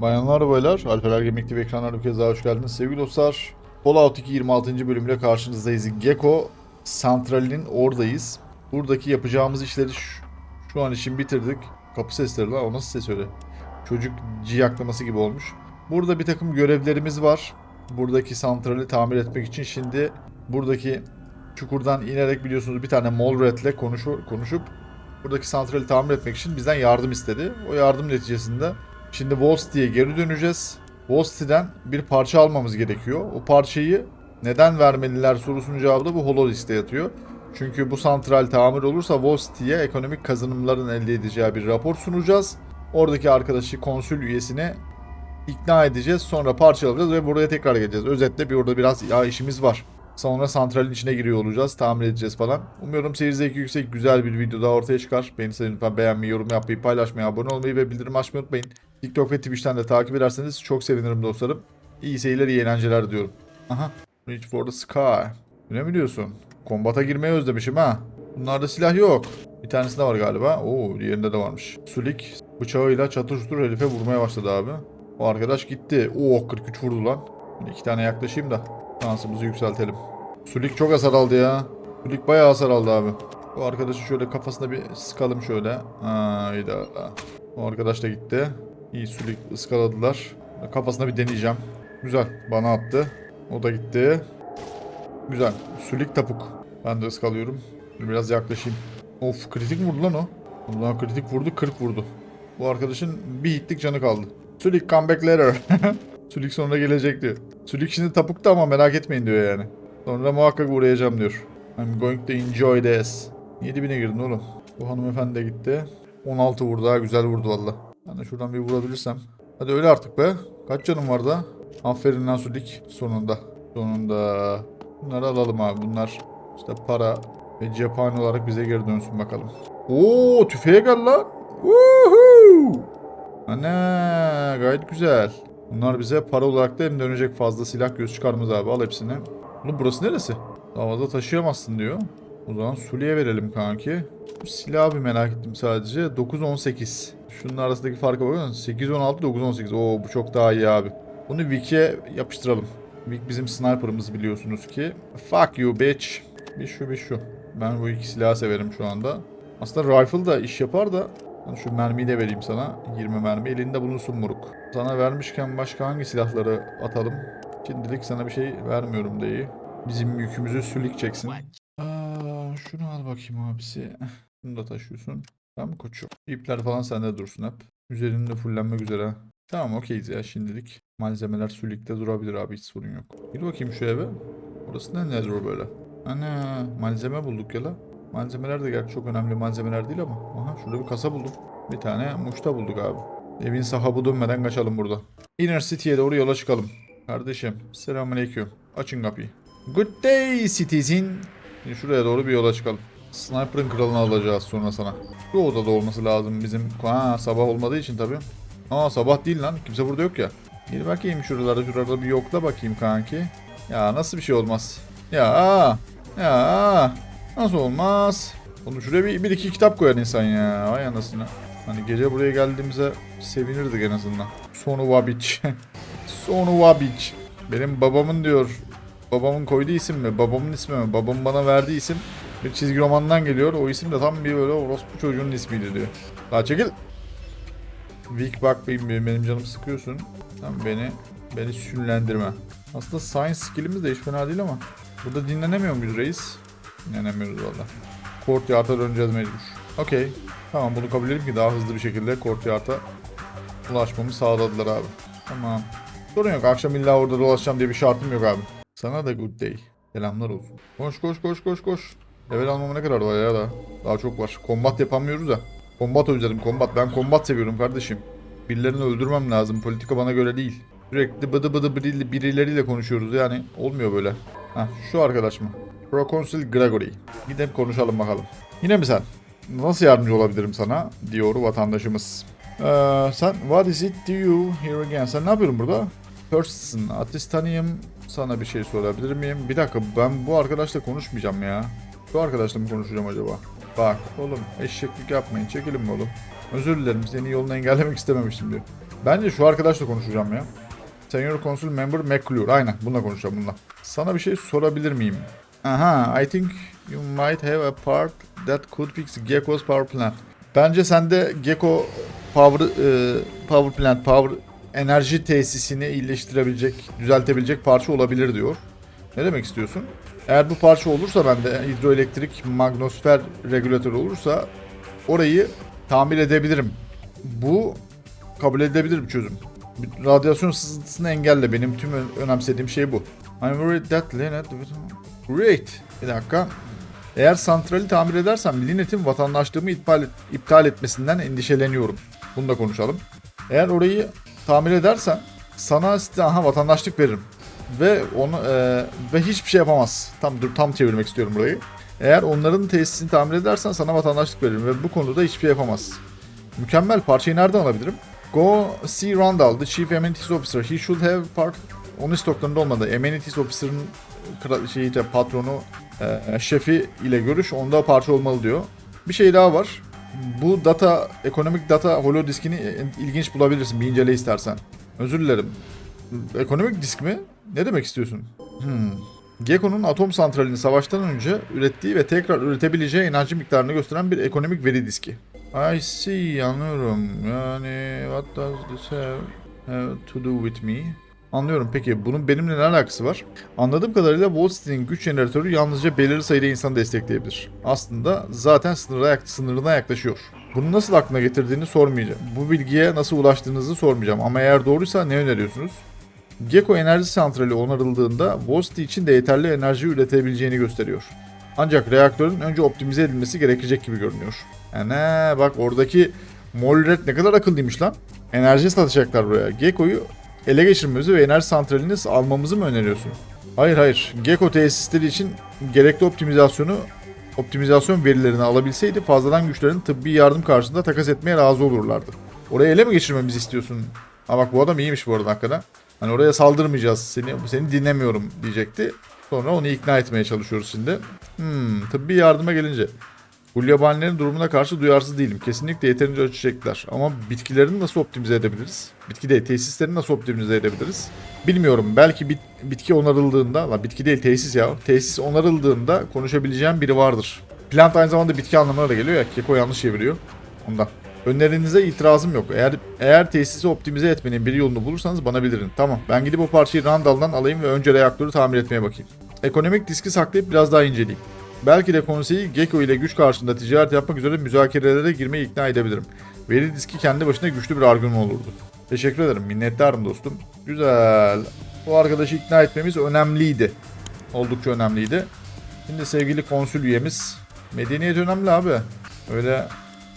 Bayanlar baylar, Alper Gemik TV ekranlarına bir kez daha hoş geldiniz. Sevgili dostlar, Fallout 2 26. bölümüyle karşınızdayız. Gecko santralinin oradayız. Buradaki yapacağımız işleri şu, şu an için bitirdik. Kapı sesleri lan, o nasıl ses öyle? Çocuk ciyaklaması gibi olmuş. Burada bir takım görevlerimiz var. Buradaki santrali tamir etmek için şimdi buradaki çukurdan inerek biliyorsunuz bir tane Molred'le konuşu- konuşup buradaki santrali tamir etmek için bizden yardım istedi. O yardım neticesinde Şimdi Volsti'ye geri döneceğiz. Volsti'den bir parça almamız gerekiyor. O parçayı neden vermeliler sorusunun cevabı da bu Hololist'te yatıyor. Çünkü bu santral tamir olursa Volsti'ye ekonomik kazanımların elde edeceği bir rapor sunacağız. Oradaki arkadaşı konsül üyesine ikna edeceğiz. Sonra parça alacağız ve buraya tekrar geleceğiz. Özetle bir orada biraz ya işimiz var. Sonra santralin içine giriyor olacağız. Tamir edeceğiz falan. Umuyorum seyir zevki yüksek güzel bir video daha ortaya çıkar. Beni sayın lütfen beğenmeyi, yorum yapmayı, paylaşmayı, abone olmayı ve bildirim açmayı unutmayın. TikTok ve Twitch'ten de takip ederseniz çok sevinirim dostlarım. İyi seyirler, iyi eğlenceler diyorum. Aha. Reach for the sky. Ne mi diyorsun? Kombata girmeyi özlemişim ha. Bunlarda silah yok. Bir tanesinde var galiba. Oo diğerinde de varmış. Sulik bıçağıyla çatır çutur herife vurmaya başladı abi. O arkadaş gitti. Oo 43 vurdu lan. Şimdi iki tane yaklaşayım da şansımızı yükseltelim. Sulik çok hasar aldı ya. Sulik bayağı hasar aldı abi. Bu arkadaşı şöyle kafasına bir sıkalım şöyle. Hayda. O arkadaş da gitti. İyi sulik ıskaladılar. Kafasına bir deneyeceğim. Güzel. Bana attı. O da gitti. Güzel. Sulik tapuk. Ben de ıskalıyorum. Biraz yaklaşayım. Of kritik vurdu lan o. Ulan kritik vurdu 40 vurdu. Bu arkadaşın bir hitlik canı kaldı. Sulik come back later. Sulik sonra gelecek diyor. Sulik şimdi tapukta ama merak etmeyin diyor yani. Sonra muhakkak uğrayacağım diyor. I'm going to enjoy this. 7000'e girdin oğlum. Bu hanımefendi de gitti. 16 vurdu ha güzel vurdu valla. Ben de şuradan bir vurabilirsem. Hadi öyle artık be. Kaç canım var da? Aferin lan Sulik. Sonunda. Sonunda. Bunları alalım abi. Bunlar işte para ve cephane olarak bize geri dönsün bakalım. Oo tüfeğe gel lan. Woohoo! Ana gayet güzel. Bunlar bize para olarak da hem dönecek fazla silah göz çıkarmaz abi. Al hepsini. Oğlum burası neresi? Havada taşıyamazsın diyor. O zaman Suli'ye verelim kanki. Bu silahı bir merak ettim sadece. 9-18. Şunun arasındaki farka bakın. 8-16, 9-18. Oo bu çok daha iyi abi. Bunu Vic'e yapıştıralım. Vic bizim sniper'ımız biliyorsunuz ki. Fuck you bitch. Bir şu bir şu. Ben bu iki silahı severim şu anda. Aslında rifle da iş yapar da ben şu mermiyi de vereyim sana. 20 mermi elinde bulunsun moruk. Sana vermişken başka hangi silahları atalım? Şimdilik sana bir şey vermiyorum dayı. Bizim yükümüzü sülük çeksin. Aa, şunu al bakayım abisi. Bunu da taşıyorsun. Tamam koçum? İpler falan sende dursun hep. Üzerinde fullenmek üzere. Tamam okeyiz ya şimdilik. Malzemeler sülükte durabilir abi hiç sorun yok. Gir bakayım şu eve. Burası ne nedir böyle? Ana malzeme bulduk ya la. Malzemeler de gerçi çok önemli malzemeler değil ama. Aha şurada bir kasa buldum. Bir tane muşta bulduk abi. Evin sahibi dönmeden kaçalım burada. Inner City'ye doğru yola çıkalım. Kardeşim selamünaleyküm. Açın kapıyı. Good day citizen. Şimdi şuraya doğru bir yola çıkalım. Sniper'ın kralını alacağız sonra sana. Şu odada olması lazım bizim. Ha sabah olmadığı için tabii. Aa sabah değil lan. Kimse burada yok ya. Gel bakayım şuralarda şuralarda bir yokla bakayım kanki. Ya nasıl bir şey olmaz. Ya ya nasıl olmaz. Oğlum şuraya bir, bir iki kitap koyar insan ya. Vay anasını. Hani gece buraya geldiğimize sevinirdik en azından. Sonu Vabiç. Sonu Vabiç. Benim babamın diyor. Babamın koyduğu isim mi? Babamın ismi mi? Babam bana verdiği isim bir çizgi romandan geliyor. O isim de tam bir böyle orospu çocuğunun ismiydi diyor. Daha çekil. Vic bak benim, benim canımı sıkıyorsun. Sen beni beni sünlendirme. Aslında science skillimiz de hiç fena değil ama. Burada dinlenemiyor muyuz reis? Dinlenemiyoruz valla. Courtyard'a döneceğiz mecbur. Okey. Tamam bunu kabul edelim ki daha hızlı bir şekilde Courtyard'a ulaşmamı sağladılar abi. Tamam. Sorun yok. Akşam illa orada dolaşacağım diye bir şartım yok abi. Sana da good day. Selamlar olsun. Koş koş koş koş koş. Level almama ne kadar var ya da. Daha çok var. Kombat yapamıyoruz da. Kombat özledim kombat. Ben kombat seviyorum kardeşim. Birilerini öldürmem lazım. Politika bana göre değil. Sürekli bıdı bıdı biri- birileriyle konuşuyoruz yani. Olmuyor böyle. Heh, şu arkadaş mı? Proconsul Gregory. Gidip konuşalım bakalım. Yine mi sen? Nasıl yardımcı olabilirim sana? Diyor vatandaşımız. Ee, sen what is it do you here again? Sen ne yapıyorsun burada? Person, Atistaniyum, Sana bir şey sorabilir miyim? Bir dakika ben bu arkadaşla konuşmayacağım ya. Bu arkadaşla mı konuşacağım acaba? Bak oğlum eşeklik yapmayın çekilin mi oğlum? Özür dilerim seni yolunu engellemek istememiştim diyor. Bence şu arkadaşla konuşacağım ya. Senior Consul Member McClure. Aynen bununla konuşacağım bununla. Sana bir şey sorabilir miyim? Aha I think you might have a part that could fix Gecko's power plant. Bence sende Gecko power, e, power plant, power enerji tesisini iyileştirebilecek, düzeltebilecek parça olabilir diyor. Ne demek istiyorsun? Eğer bu parça olursa bende hidroelektrik magnosfer regülatör olursa orayı tamir edebilirim. Bu kabul edilebilir bir çözüm. Radyasyon sızıntısını engelle. Benim tüm önemsediğim şey bu. I'm worried that Linet... Great. Bir dakika. Eğer santrali tamir edersem Linet'in vatandaşlığımı iptal, et- iptal etmesinden endişeleniyorum. Bunu da konuşalım. Eğer orayı tamir edersen sana aha, vatandaşlık veririm. Ve onu e, ve hiçbir şey yapamaz. Tam dur tam çevirmek istiyorum burayı. Eğer onların tesisini tamir edersen sana vatandaşlık veririm ve bu konuda hiçbir şey yapamaz. Mükemmel parçayı nereden alabilirim? Go see Randall, the chief amenities officer. He should have part... Onun stoklarında olmadı. Amenities officer'ın şeyi de patronu, e, şefi ile görüş. Onda parça olmalı diyor. Bir şey daha var. Bu data, ekonomik data holo diskini e, ilginç bulabilirsin. Bir incele istersen. Özür dilerim. Ekonomik disk mi? Ne demek istiyorsun? Hmm. Gecko'nun atom santralini savaştan önce ürettiği ve tekrar üretebileceği enerji miktarını gösteren bir ekonomik veri diski. I see, anlıyorum. Yani what does this have, have to do with me? Anlıyorum. Peki bunun benimle ne alakası var? Anladığım kadarıyla Wall Street'in güç jeneratörü yalnızca belirli sayıda insanı destekleyebilir. Aslında zaten sınıra, sınırına yaklaşıyor. Bunu nasıl aklına getirdiğini sormayacağım. Bu bilgiye nasıl ulaştığınızı sormayacağım. Ama eğer doğruysa ne öneriyorsunuz? Gecko enerji santrali onarıldığında Vosti için de yeterli enerji üretebileceğini gösteriyor. Ancak reaktörün önce optimize edilmesi gerekecek gibi görünüyor. Ene bak oradaki Molred ne kadar akıllıymış lan. Enerji satacaklar buraya. Gecko'yu ele geçirmemizi ve enerji santralini almamızı mı öneriyorsun? Hayır hayır. Gecko tesisleri için gerekli optimizasyonu optimizasyon verilerini alabilseydi fazladan güçlerin tıbbi yardım karşılığında takas etmeye razı olurlardı. Oraya ele mi geçirmemizi istiyorsun? Ha bak bu adam iyiymiş bu arada hakikaten. Hani oraya saldırmayacağız. Seni seni dinlemiyorum diyecekti. Sonra onu ikna etmeye çalışıyoruz şimdi. Hmm, tıbbi yardıma gelince. Gulyabanilerin durumuna karşı duyarsız değilim. Kesinlikle yeterince çektiler. Ama bitkilerini nasıl optimize edebiliriz? Bitki değil, tesislerini nasıl optimize edebiliriz? Bilmiyorum. Belki bit, bitki onarıldığında, la bitki değil tesis ya. Tesis onarıldığında konuşabileceğim biri vardır. Plant aynı zamanda bitki anlamına da geliyor ya. Keko yanlış çeviriyor. Ondan. Önerinize itirazım yok. Eğer eğer tesisi optimize etmenin bir yolunu bulursanız bana bildirin. Tamam. Ben gidip o parçayı Randall'dan alayım ve önce reaktörü tamir etmeye bakayım. Ekonomik diski saklayıp biraz daha inceleyeyim. Belki de konseyi Gecko ile güç karşısında ticaret yapmak üzere müzakerelere girmeyi ikna edebilirim. Veri diski kendi başına güçlü bir argüman olurdu. Teşekkür ederim. Minnettarım dostum. Güzel. Bu arkadaşı ikna etmemiz önemliydi. Oldukça önemliydi. Şimdi sevgili konsül üyemiz. Medeniyet önemli abi. Öyle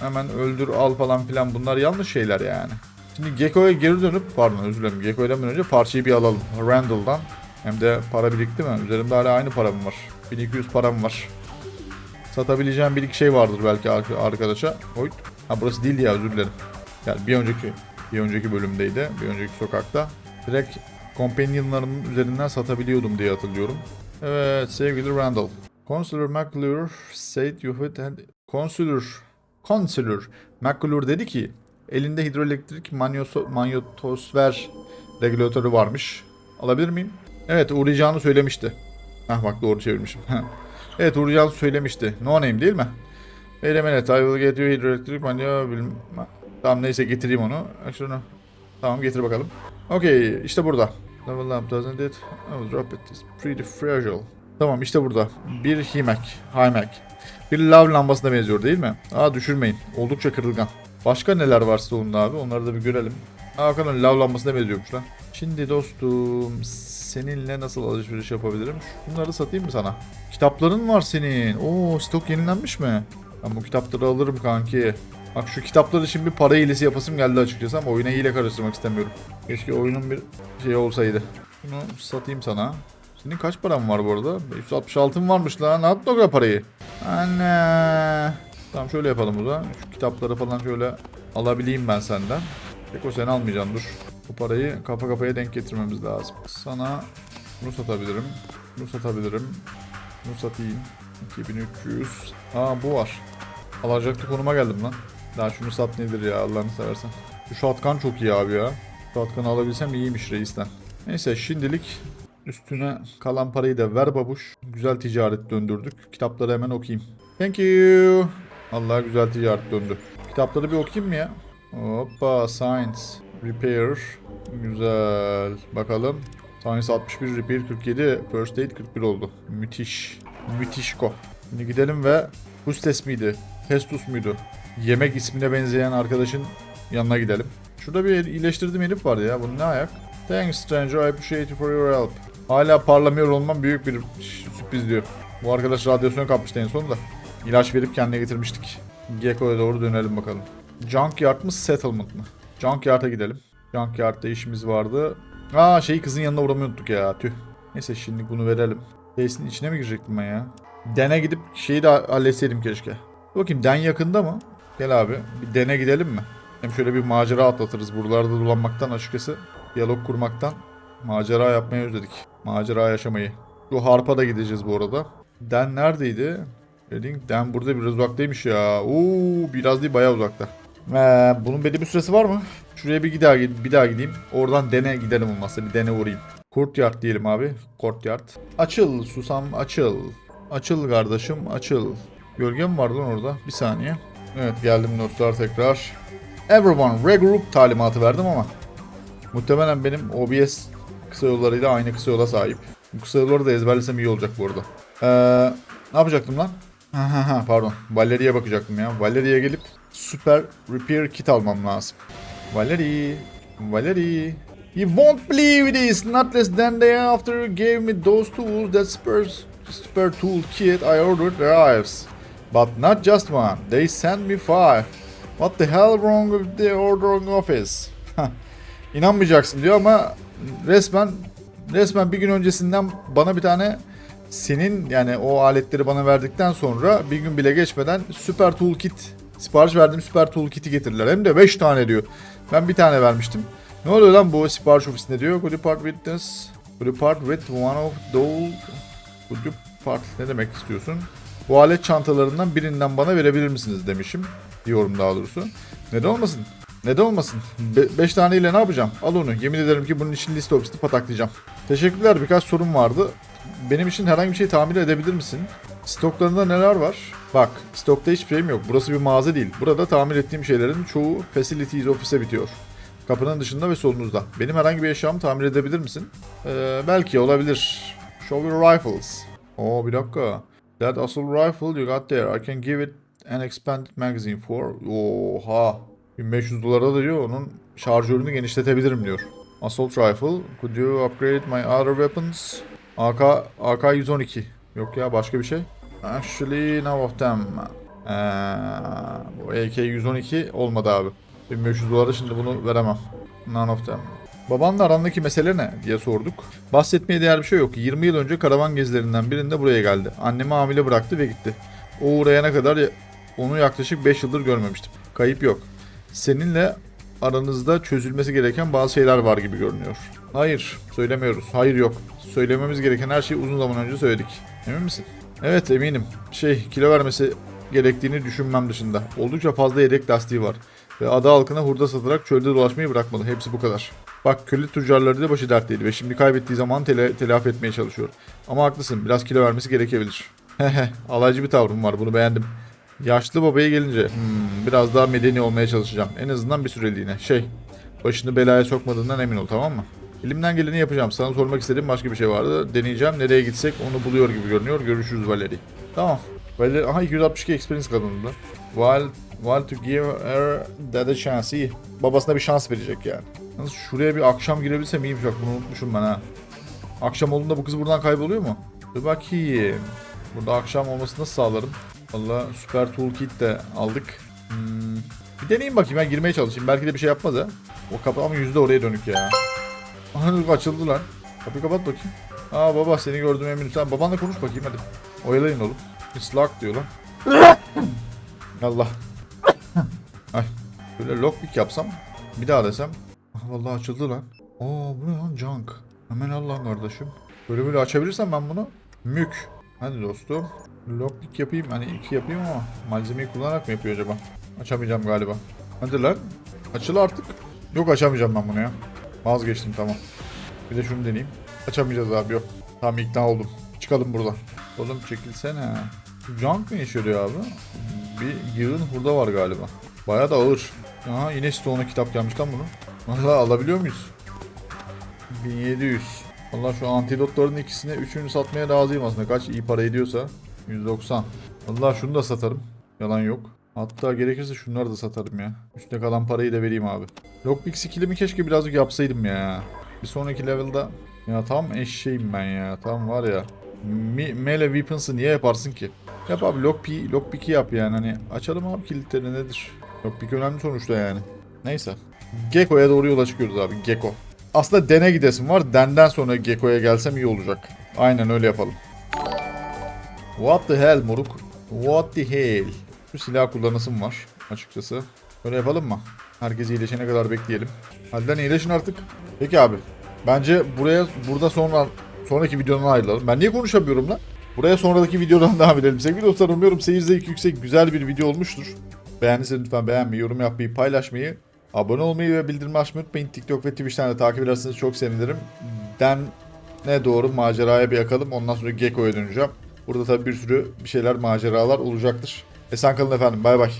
hemen öldür al falan filan bunlar yanlış şeyler yani. Şimdi Gecko'ya geri dönüp pardon özür dilerim Gecko'dan önce parçayı bir alalım. Randall'dan. Hem de para birikti mi? Üzerimde hala aynı param var. 1200 param var. Satabileceğim bir iki şey vardır belki ar- arkadaşa. Oy. Ha burası değil ya özür dilerim. Yani bir önceki bir önceki bölümdeydi. Bir önceki sokakta. Direkt companionlarımın üzerinden satabiliyordum diye hatırlıyorum. Evet sevgili Randall. Consular McClure said you had... Consular... Consular McClure dedi ki elinde hidroelektrik manyetosfer regülatörü varmış. Alabilir miyim? Evet uğrayacağını söylemişti. Hah bak doğru çevirmişim. evet uğrayacağını söylemişti. No name değil mi? Wait a minute, I will get you hidroelektrik manyo... bilmem- Tamam neyse getireyim onu. Şunu. Tamam getir bakalım. Okey işte burada. Level up doesn't it? I will drop it. It's pretty fragile. Tamam işte burada. Bir HIMAC. HIMAC. Bir lav lambasına benziyor değil mi? Aa düşürmeyin. Oldukça kırılgan. Başka neler var salonda abi? Onları da bir görelim. Aa bakalım lav lambasına benziyormuş lan. Şimdi dostum seninle nasıl alışveriş yapabilirim? Bunları satayım mı sana? Kitapların var senin. Oo stok yenilenmiş mi? Ben bu kitapları alırım kanki. Bak şu kitapları için bir para hilesi yapasım geldi açıkçası ama oyuna hile karıştırmak istemiyorum. Keşke oyunun bir şey olsaydı. Bunu satayım sana. Senin kaç paran var bu arada? 566'ın varmış lan. Ne yaptın o kadar parayı? Anne. Tamam şöyle yapalım o zaman. Şu kitapları falan şöyle alabileyim ben senden. Pek o sen almayacaksın dur. Bu parayı kafa kafaya denk getirmemiz lazım. Sana Bunu satabilirim. Bunu satabilirim. Bunu satayım. 2300. Aa bu var. Alacaklı konuma geldim lan. Daha şunu sat nedir ya Allah'ını seversen. Şu şatkan çok iyi abi ya. Şatkanı alabilsem iyiymiş reisten. Neyse şimdilik üstüne kalan parayı da ver babuş. Güzel ticaret döndürdük. Kitapları hemen okuyayım. Thank you. Allah güzel ticaret döndü. Kitapları bir okuyayım mı ya? Hoppa science. Repair. Güzel. Bakalım. Science 61, Repair 47, First Aid 41 oldu. Müthiş. Müthişko. Şimdi gidelim ve Hustes miydi? Festus muydu? Yemek ismine benzeyen arkadaşın yanına gidelim. Şurada bir iyileştirdiğim herif var ya. Bu ne ayak? Thanks stranger, I appreciate you for your help. Hala parlamıyor olmam büyük bir sürpriz diyor. Bu arkadaş radyasyona kapmıştı en sonunda. İlaç verip kendine getirmiştik. Gecko'ya doğru dönelim bakalım. Junkyard mı settlement mı? Junkyard'a gidelim. Junkyard'da işimiz vardı. Aa şeyi kızın yanına uğramayı unuttuk ya tüh. Neyse şimdi bunu verelim. Tesisin içine mi girecektim ben ya? Den'e gidip şeyi de halletseydim keşke. Bakayım Den yakında mı? Gel abi bir Den'e gidelim mi? Hem şöyle bir macera atlatırız buralarda dolanmaktan açıkçası. Diyalog kurmaktan macera yapmayı özledik. Macera yaşamayı. Şu Harp'a da gideceğiz bu arada. Den neredeydi? Reading. Den burada biraz uzaktaymış ya. Oo biraz değil bayağı uzakta. Ee, bunun belli bir süresi var mı? Şuraya bir daha bir daha gideyim. Oradan dene gidelim olmazsa bir dene uğrayayım. Courtyard diyelim abi. Courtyard. Açıl susam açıl. Açıl kardeşim açıl. Gölge mi vardı lan orada? Bir saniye. Evet geldim dostlar tekrar. Everyone regroup talimatı verdim ama muhtemelen benim OBS kısa yollarıyla aynı kısa yola sahip. Bu kısa yolları da ezberlesem iyi olacak bu arada. Ee, ne yapacaktım lan? Pardon. Valeria'ya bakacaktım ya. Valeria'ya gelip süper repair kit almam lazım. Valerie. Valerie. You won't believe this. Not less than day after you gave me those tools, that spare, spare tool kit I ordered arrives. But not just one. They sent me five. What the hell wrong with the ordering office? İnanmayacaksın diyor ama resmen resmen bir gün öncesinden bana bir tane senin yani o aletleri bana verdikten sonra bir gün bile geçmeden süper toolkit sipariş verdiğim süper toolkit'i getirdiler. Hem de 5 tane diyor. Ben bir tane vermiştim. Ne oluyor lan bu sipariş ofisinde diyor. Could you part with this? Could you part with one of those? Could you part ne demek istiyorsun? Bu alet çantalarından birinden bana verebilir misiniz demişim. Diyorum daha doğrusu. Neden olmasın? Neden olmasın? 5 taneyle ne yapacağım? Al onu. Yemin ederim ki bunun için liste ofisini pataklayacağım. Teşekkürler. Birkaç sorum vardı. Benim için herhangi bir şey tamir edebilir misin? Stoklarında neler var? Bak, stokta hiçbir şeyim yok. Burası bir mağaza değil. Burada tamir ettiğim şeylerin çoğu Facilities Office'e bitiyor. Kapının dışında ve solunuzda. Benim herhangi bir eşyamı tamir edebilir misin? Ee, belki olabilir. Show your rifles. Oo bir dakika. That assault rifle you got there. I can give it an expanded magazine for. Oha. 1500 dolara da diyor onun şarjörünü genişletebilirim diyor. Assault rifle. Could you upgrade my other weapons? AK, AK-112. Yok ya başka bir şey. Actually none of them. Ee, bu AK-112 olmadı abi. 1500 dolara şimdi bunu veremem. None of them. Babanla arandaki mesele ne diye sorduk. Bahsetmeye değer bir şey yok. 20 yıl önce karavan gezilerinden birinde buraya geldi. Annemi hamile bıraktı ve gitti. O uğrayana kadar onu yaklaşık 5 yıldır görmemiştim. Kayıp yok. Seninle aranızda çözülmesi gereken bazı şeyler var gibi görünüyor. Hayır, söylemiyoruz. Hayır yok. Söylememiz gereken her şeyi uzun zaman önce söyledik. Emin misin? Evet eminim. Şey, kilo vermesi gerektiğini düşünmem dışında. Oldukça fazla yedek lastiği var. Ve ada halkına hurda satarak çölde dolaşmayı bırakmadı. Hepsi bu kadar. Bak köle tüccarları da başı dertteydi ve şimdi kaybettiği zaman tele, telafi etmeye çalışıyor. Ama haklısın biraz kilo vermesi gerekebilir. Hehe alaycı bir tavrım var bunu beğendim. Yaşlı babaya gelince hmm, biraz daha medeni olmaya çalışacağım. En azından bir süreliğine. Şey başını belaya sokmadığından emin ol tamam mı? Elimden geleni yapacağım. Sana sormak istediğim başka bir şey vardı. Deneyeceğim. Nereye gitsek onu buluyor gibi görünüyor. Görüşürüz Valeri. Tamam. Valeri, aha 262 experience kazanıldı. While, while to give her that a chance. İyi. Babasına bir şans verecek yani. Yalnız şuraya bir akşam girebilsem iyiymiş bak bunu unutmuşum ben ha. Akşam olduğunda bu kız buradan kayboluyor mu? Dur bakayım. Burada akşam olmasını nasıl sağlarım? Valla süper toolkit de aldık. Hmm. Bir deneyeyim bakayım ben girmeye çalışayım. Belki de bir şey yapmaz ha. O kapı ama yüzde oraya dönük ya. Aha açıldı lan. Kapıyı kapat bakayım. Aa baba seni gördüm eminim. Sen babanla konuş bakayım hadi. Oyalayın oğlum. Locked diyor lan. Allah. Ay. Böyle lockpick yapsam. Bir daha desem. Ah, vallahi açıldı lan. Oo bu ne lan junk. Hemen al lan kardeşim. Böyle böyle açabilirsem ben bunu. Mük. Hadi dostum. Lockpick yapayım. Hani iki yapayım ama malzemeyi kullanarak mı yapıyor acaba? Açamayacağım galiba. Hadi lan. Açıl artık. Yok açamayacağım ben bunu ya. Vazgeçtim tamam. Bir de şunu deneyeyim. Açamayacağız abi yok. Tamam ikna oldum. Çıkalım buradan. Oğlum çekilsene. Junk ne işe yarıyor abi? Bir yığın hurda var galiba. Baya da ağır. Aha yine Stone'a kitap gelmiş lan bunu. Valla alabiliyor muyuz? 1700. Valla şu antidotların ikisine üçünü satmaya razıyım aslında. Kaç iyi para ediyorsa. 190. Valla şunu da satarım. Yalan yok. Hatta gerekirse şunları da satarım ya. Üstüne kalan parayı da vereyim abi. Lockpick skill'imi keşke birazcık yapsaydım ya. Bir sonraki level'da ya tam eşeğim ben ya. Tam var ya. Mi, melee weapons'ı niye yaparsın ki? Yap abi lockpick, lockpick'i yap yani. Hani açalım abi kilitleri nedir? Lockpick önemli sonuçta yani. Neyse. Gekko'ya doğru yola çıkıyoruz abi. Gekko. Aslında dene gidesim var. Denden sonra Gekko'ya gelsem iyi olacak. Aynen öyle yapalım. What the hell moruk? What the hell? Şu silah kullanasım var açıkçası. Böyle yapalım mı? Herkes iyileşene kadar bekleyelim. Lan iyileşin artık. Peki abi. Bence buraya burada sonra sonraki videodan ayrılalım. Ben niye konuşamıyorum lan? Buraya sonraki videodan devam edelim. Sevgili dostlar umuyorum seyir zevki yüksek güzel bir video olmuştur. Beğendiyseniz lütfen beğenmeyi, yorum yapmayı, paylaşmayı, abone olmayı ve bildirim açmayı unutmayın. TikTok ve Twitch'ten de takip ederseniz çok sevinirim. Den ne doğru maceraya bir yakalım. Ondan sonra Gekko'ya döneceğim. Burada tabii bir sürü bir şeyler maceralar olacaktır. Esen kalın efendim. Bay bay.